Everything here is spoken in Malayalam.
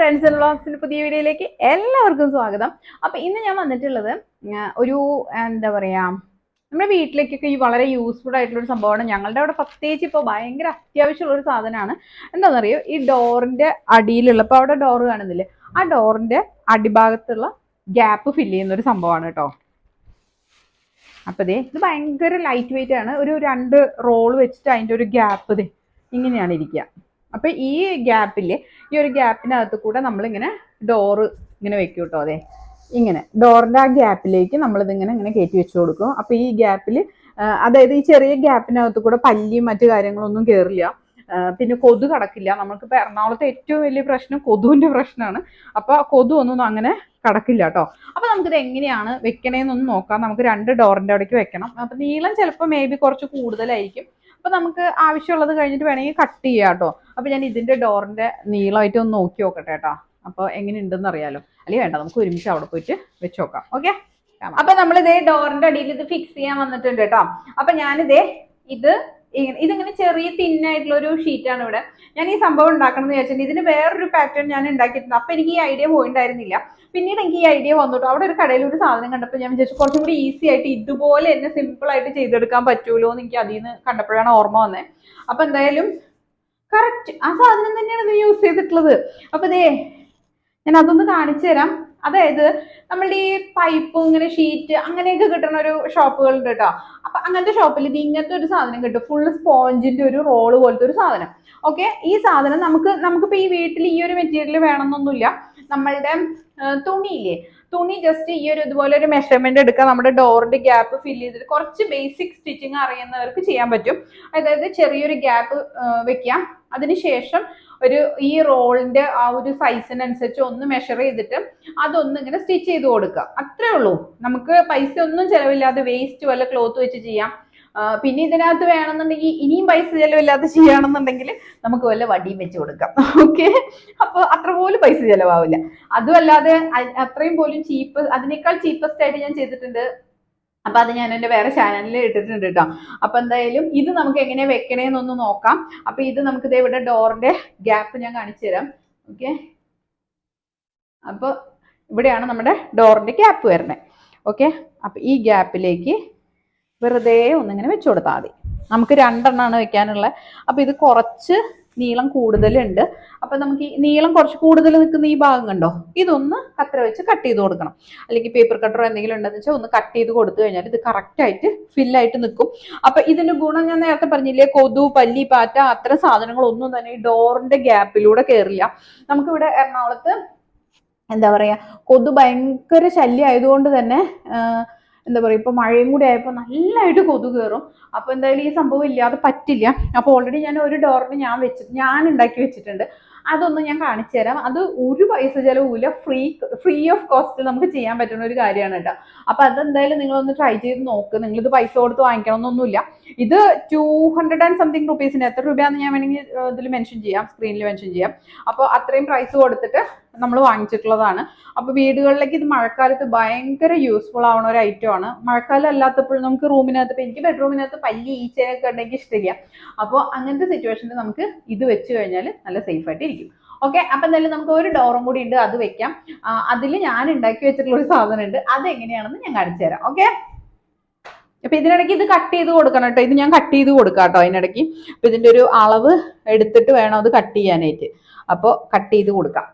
ഫ്രണ്ട്സ് ആൻഡ് വ്ളോഗ്സിന്റെ പുതിയ വീഡിയോയിലേക്ക് എല്ലാവർക്കും സ്വാഗതം. അപ്പോൾ ഇന്ന് ഞാൻ വന്നിട്ടുള്ളത് ഒരു എന്താ പറയാ നമ്മുടെ വീട്ടിലേക്കൊക്കെ ഈ വളരെ യൂസ്ഫുൾ ആയിട്ടുള്ള ഒരു സംഭവമാണ്. ഞങ്ങളുടെ അവിടെ പ്രത്യേകിച്ച് ഇപ്പോൾ ഭയങ്കര അത്യാവശ്യമുള്ള ഒരു സാധനമാണ്. എന്താണെന്നറിയോ ഈ ഡോറിന്റെ അടിയിലുള്ള ഇപ്പോൾ അവിടെ ഡോറ് കാണുന്നില്ലേ? ആ ഡോറിന്റെ അടിഭാഗത്തുള്ള ഗ്യാപ്പ് ഫില്ല് ചെയ്യുന്ന ഒരു സംഭവമാണ് കേട്ടോ. അപ്പോൾ ദേ ഇത് ഭയങ്കര ലൈറ്റ് വെയിറ്റ് ആണ്. ഒരു രണ്ട് റോൾ വെച്ചിട്ട് അതിന്റെ ഒരു ഗ്യാപ്പ് ദേ ഇങ്ങനെയാണ് ഇരിക്കുക. അപ്പൊ ഈ ഗ്യാപ്പിൽ ഈ ഒരു ഗ്യാപ്പിനകത്ത് കൂടെ നമ്മളിങ്ങനെ ഡോറ് ഇങ്ങനെ വെക്കും കേട്ടോ അതെ. ഇങ്ങനെ ഡോറിന്റെ ആ ഗ്യാപ്പിലേക്ക് നമ്മളിതിങ്ങനെ ഇങ്ങനെ കയറ്റി വെച്ച് കൊടുക്കും. അപ്പൊ ഈ ഗ്യാപ്പിൽ അതായത് ഈ ചെറിയ ഗ്യാപ്പിനകത്ത് കൂടെ പല്ലിയും മറ്റു കാര്യങ്ങളൊന്നും കയറില്ല പിന്നെ കൊതു കടക്കില്ല. നമുക്കിപ്പോൾ എറണാകുളത്തെ ഏറ്റവും വലിയ പ്രശ്നം കൊതുവിന്റെ പ്രശ്നമാണ്. അപ്പൊ കൊതു ഒന്നും അങ്ങനെ കടക്കില്ല കേട്ടോ അപ്പൊ നമുക്കിത് എങ്ങനെയാണ് വെക്കണേന്നൊന്ന് നോക്കാം. നമുക്ക് രണ്ട് ഡോറിന്റെ അവിടേക്ക് വെക്കണം. അപ്പൊ നീളം ചിലപ്പോൾ മേ ബി കുറച്ച് കൂടുതലായിരിക്കും. അപ്പൊ നമുക്ക് ആവശ്യമുള്ളത് കഴിഞ്ഞിട്ട് വേണമെങ്കിൽ കട്ട് ചെയ്യാം കേട്ടോ. അപ്പൊ ഞാൻ ഇതിന്റെ ഡോറിന്റെ നീളമായിട്ട് ഒന്ന് നോക്കി നോക്കട്ടെ കേട്ടോ. അപ്പോൾ എങ്ങനെ ഉണ്ടെന്ന് അറിയാലോ. അല്ലെങ്കിൽ വേണ്ട നമുക്ക് ഒരുമിച്ച് അവിടെ പോയിട്ട് വെച്ച് നോക്കാം. ഓക്കെ അപ്പൊ നമ്മളിതേ ഡോറിന്റെ അടിയിൽ ഇത് ഫിക്സ് ചെയ്യാൻ വന്നിട്ടുണ്ട് കേട്ടോ. അപ്പൊ ഞാനിതേ ഇത് ഇതിങ്ങനെ ചെറിയ തിന്നായിട്ടുള്ള ഒരു ഷീറ്റാണ് ഇവിടെ. ഞാൻ ഈ സംഭവം ഉണ്ടാക്കണം എന്ന് വിചാരിച്ചിട്ടുണ്ട്. ഇതിന് വേറൊരു പാറ്റേൺ ഞാൻ ഉണ്ടാക്കിയിട്ടുണ്ട്. അപ്പൊ എനിക്ക് ഈ ഐഡിയ പോയിണ്ടായിരുന്നില്ല. പിന്നീട് എനിക്ക് ഈ ഐഡിയ വന്നിട്ട്. അവിടെ ഒരു കടയിൽ ഒരു സാധനം കണ്ടപ്പോൾ ഞാൻ വിചാരിച്ചു കുറച്ചും കൂടി ഈസി ആയിട്ട് ഇതുപോലെ എന്നെ സിമ്പിൾ ആയിട്ട് ചെയ്തെടുക്കാൻ പറ്റുമല്ലോ എന്ന് എനിക്ക് അതിൽ നിന്ന് കണ്ടപ്പോഴാണ് ഓർമ്മ വന്നേ. അപ്പൊ എന്തായാലും കറക്റ്റ് ആ സാധനം തന്നെയാണ് ഇത് യൂസ് ചെയ്തിട്ടുള്ളത്. അപ്പൊ ഇതേ ഞാൻ അതൊന്ന് കാണിച്ചു തരാം. അതായത് നമ്മളുടെ ഈ പൈപ്പ് ഇങ്ങനെ ഷീറ്റ് അങ്ങനെയൊക്കെ കിട്ടുന്ന ഒരു ഷോപ്പുകളുണ്ട് കേട്ടോ. അങ്ങനത്തെ ഷോപ്പിൽ ഇത് ഇങ്ങനത്തെ ഒരു സാധനം കിട്ടും. ഫുൾ സ്പോഞ്ചിന്റെ ഒരു റോൾ പോലത്തെ ഒരു സാധനം. ഓക്കെ ഈ സാധനം നമുക്ക് നമുക്കിപ്പോ ഈ വീട്ടിൽ ഈ ഒരു മെറ്റീരിയൽ വേണമെന്നൊന്നുമില്ല. നമ്മളുടെ തുണിയില്ലേ? തുണി ജസ്റ്റ് ഈ ഒരു ഇതുപോലെ ഒരു മെഷർമെന്റ് എടുക്കുക നമ്മുടെ ഡോറിന്റെ ഗ്യാപ്പ് ഫിൽ ചെയ്തിട്ട് കുറച്ച് ബേസിക് സ്റ്റിച്ചിങ് അറിയുന്നവർക്ക് ചെയ്യാൻ പറ്റും. അതായത് ചെറിയൊരു ഗ്യാപ്പ് വെക്കാം. അതിനുശേഷം ഒരു ഈ റോളിന്റെ ആ ഒരു സൈസിനനുസരിച്ച് ഒന്ന് മെഷർ ചെയ്തിട്ട് അതൊന്ന് ഇങ്ങനെ സ്റ്റിച്ച് ചെയ്ത് കൊടുക്കുക. അത്രേ ഉള്ളൂ. നമുക്ക് പൈസ ഒന്നും ചെലവില്ലാതെ വേസ്റ്റ് വല്ല ക്ലോത്ത് വെച്ച് ചെയ്യാം. പിന്നെ ഇതിനകത്ത് വേണമെന്നുണ്ടെങ്കിൽ ഇനിയും പൈസ ചെലവില്ലാതെ ചെയ്യുകയാണെന്നുണ്ടെങ്കിൽ നമുക്ക് വല്ല വടിയും വെച്ച് കൊടുക്കാം. ഓക്കെ അപ്പോൾ അത്ര പോലും പൈസ ചെലവാവില്ല. അതുമല്ലാതെ അത്രയും പോലും ചീപ്പ് അതിനേക്കാൾ ചീപ്പസ്റ്റ് ആയിട്ട് ഞാൻ ചെയ്തിട്ടുണ്ട്. അപ്പൊ അത് ഞാൻ എന്റെ വേറെ ചാനലിൽ ഇട്ടിട്ടുണ്ട് കേട്ടോ അപ്പൊ എന്തായാലും ഇത് നമുക്ക് എങ്ങനെ വെക്കണേന്നൊന്ന് നോക്കാം. അപ്പൊ ഇത് നമുക്ക് ദേ ഇവിടെ ഡോറിന്റെ ഗ്യാപ്പ് ഞാൻ കാണിച്ചു തരാം. ഓക്കെ അപ്പൊ ഇവിടെയാണ് നമ്മുടെ ഡോറിന്റെ ഗ്യാപ്പ് വരുന്നത്. ഓക്കെ അപ്പൊ ഈ ഗ്യാപ്പിലേക്ക് വെറുതെ ഒന്നിങ്ങനെ വെച്ചു കൊടുത്താൽ മതി. നമുക്ക് രണ്ടെണ്ണമാണ് വെക്കാനുള്ളത് അപ്പോൾ ഇത് കുറച്ച് നീളം കൂടുതലുണ്ട്. അപ്പം നമുക്ക് ഈ നീളം കുറച്ച് കൂടുതൽ നിൽക്കുന്ന ഈ ഭാഗം കണ്ടോ? ഇതൊന്ന് കത്ര വെച്ച് കട്ട് ചെയ്ത് കൊടുക്കണം. അല്ലെങ്കിൽ പേപ്പർ കട്ടറോ എന്തെങ്കിലും ഉണ്ടെന്ന് വെച്ചാൽ ഒന്ന് കട്ട് ചെയ്ത് കൊടുത്തു കഴിഞ്ഞാൽ ഇത് കറക്റ്റായിട്ട് ഫില്ലായിട്ട് നിൽക്കും. അപ്പം ഇതിന്റെ ഗുണം ഞാൻ നേരത്തെ പറഞ്ഞില്ലേ? കൊതു പല്ലി പാറ്റ അത്ര സാധനങ്ങളൊന്നും തന്നെ ഈ ഡോറിന്റെ ഗ്യാപ്പിലൂടെ കയറില്ല നമുക്കിവിടെ എറണാകുളത്ത് എന്താ പറയുക കൊതു ഭയങ്കര ശല്യം ആയതുകൊണ്ട് തന്നെ എന്താ പറയാ ഇപ്പൊ മഴയും കൂടി ആയപ്പോൾ നല്ലതായിട്ട് കൊതുക് കയറും അപ്പോൾ എന്തായാലും ഈ സംഭവം ഇല്ലാതെ പറ്റില്ല. അപ്പോൾ ഓൾറെഡി ഞാൻ ഒരു ഡോറിന് ഞാൻ വെച്ച് ഞാൻ ഉണ്ടാക്കി വെച്ചിട്ടുണ്ട്. അതൊന്ന് ഞാൻ കാണിച്ചു തരാം. അത് ഒരു പൈസ ചിലവില്ല. ഫ്രീ ഫ്രീ ഓഫ് കോസ്റ്റ് നമുക്ക് ചെയ്യാൻ പറ്റുന്ന ഒരു കാര്യമാണ് കേട്ടോ. അപ്പൊ അതെന്തായാലും നിങ്ങളൊന്ന് ട്രൈ ചെയ്ത് നോക്ക്. നിങ്ങൾ ഇത് പൈസ കൊടുത്ത് വാങ്ങിക്കണമെന്നൊന്നുമില്ല. ഇത് ടു ഹൺഡ്രഡ് ആൻഡ് സംതിങ് റുപ്പീസിന് എത്ര രൂപയാണെന്ന് ഞാൻ വേണമെങ്കിൽ ഇതിൽ മെൻഷൻ ചെയ്യാം സ്ക്രീനിൽ മെൻഷൻ ചെയ്യാം. അപ്പോൾ അത്രയും പ്രൈസ് കൊടുത്തിട്ട് നമ്മൾ വാങ്ങിച്ചിട്ടുള്ളതാണ്. അപ്പോൾ വീടുകളിലേക്ക് ഇത് മഴക്കാലത്ത് ഭയങ്കര യൂസ്ഫുൾ ആവുന്ന ഒരു ഐറ്റം ആണ്. മഴക്കാലം അല്ലാത്തപ്പോഴും നമുക്ക് റൂമിനകത്ത് ഇപ്പം എനിക്ക് ബെഡ്റൂമിനകത്ത് പല്ലി ഈച്ചയൊക്കെ ഉണ്ടെങ്കിൽ ഇഷ്ടമില്ല അപ്പോൾ അങ്ങനത്തെ സിറ്റുവേഷനിൽ നമുക്ക് ഇത് വെച്ച് കഴിഞ്ഞാൽ നല്ല സേഫ് ആയിട്ട് ഇരിക്കും. ഓക്കെ അപ്പം എന്തായാലും നമുക്ക് ഒരു ഡോറും കൂടി ഉണ്ട് അത് വെക്കാം. അതിൽ ഞാൻ ഉണ്ടാക്കി വെച്ചിട്ടുള്ള ഒരു സാധനം ഉണ്ട് അത് എങ്ങനെയാണെന്ന് ഞാൻ കാണിച്ചു തരാം. ഓക്കെ അപ്പൊ ഇതിനിടയ്ക്ക് ഇത് കട്ട് ചെയ്ത് കൊടുക്കണം കേട്ടോ. ഇത് ഞാൻ കട്ട് ചെയ്ത് കൊടുക്കാം കേട്ടോ അതിനിടയ്ക്ക്. അപ്പൊ ഇതിന്റെ ഒരു അളവ് എടുത്തിട്ട് വേണം അത് കട്ട് ചെയ്യാനായിട്ട്. അപ്പോൾ കട്ട് ചെയ്ത് കൊടുക്കാം.